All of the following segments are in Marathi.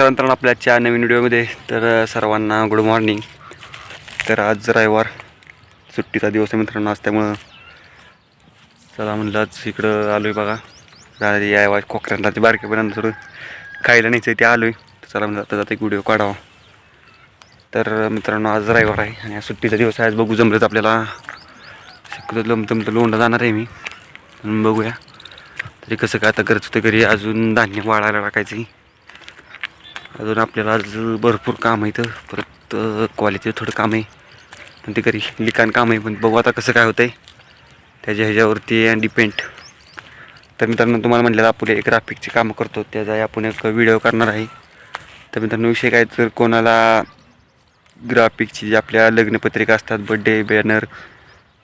नमस्कार मित्रांनो आपल्या आजच्या नवीन व्हिडिओमध्ये तर सर्वांना गुड मॉर्निंग तर आज रविवार सुट्टीचा दिवस आहे मित्रांनो आज त्यामुळं चला म्हणलं आज इकडं आलो आहे बघा. जरा या वाज कोकऱ्यांना ते बारकेपर्यंत थोडं खायला न्यायचं आहे ते आलो आहे चला म्हणलं आता जाता एक व्हिडिओ काढावा. तर मित्रांनो आज रविवार आहे आणि आज सुट्टीचा दिवस आहे. आज बघू जमलं तर आपल्याला शक्यतो लमतम तर जाणार आहे मी. बघूया. तरी कसं काय आता गरज होतं घरी अजून धान्य वाळायला टाकायचं अजून आपल्याला आज भरपूर काम आहे इथं. परत क्वालिटीचं थोडं काम आहे. पण ते घरी लिखाण काम आहे. पण बघू आता कसं काय होतं आहे त्याच्या ह्याच्यावरती डिपेंड तर मित्रांनो तुम्हाला म्हटलेलं आपण एक कामं करतो. त्याचा आपण एक व्हिडिओ करणार आहे. तर मित्रांनो विषय काय तर कोणाला ग्राफिकची जी आपल्या लग्नपत्रिका असतात बड्डे बॅनर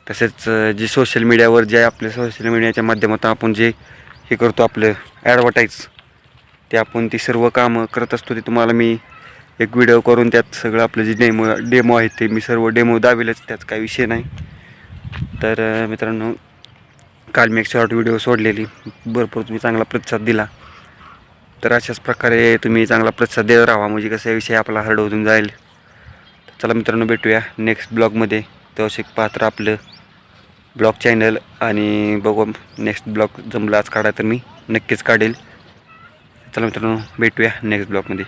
तसेच जे सोशल मीडियावर जे आपल्या सोशल मीडियाच्या माध्यमातून आपण जे हे करतो आपलं ॲडव्हर्टाईज ते आपण ती सर्व कामं करत असतो ते तुम्हाला मी एक व्हिडिओ करून त्यात सगळं आपलं जे डेमो डेमो आहे ते मी सर्व डेमो दावेलच त्यात काही विषय नाही. तर मित्रांनो काल मी एक शॉर्ट व्हिडिओ सोडलेली. भरपूर तुम्ही चांगला प्रतिसाद दिला. तर अशाच प्रकारे तुम्ही चांगला प्रतिसाद देत राहा. म्हणजे कसं विषय आपला हरड होऊन जाईल. चला मित्रांनो भेटूया नेक्स्ट ब्लॉगमध्ये तेव्हा एक पात्र आपलं ब्लॉग चॅनल आणि बघू नेक्स्ट ब्लॉग जमला आज काढा तर मी नक्कीच काढेल. चला मित्रांनो भेटूया नेक्स्ट ब्लॉगमध्ये